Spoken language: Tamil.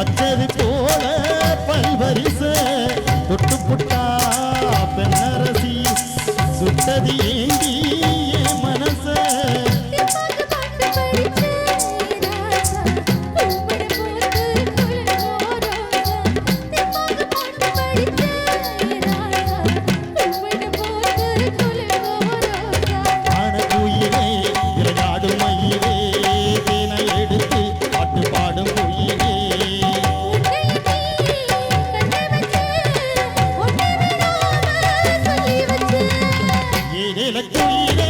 வச்சது போல பல்வரிச தொட்டு புட்டா பெண்ணரசி சுட்டது ஏங்கி எனக்குயிலே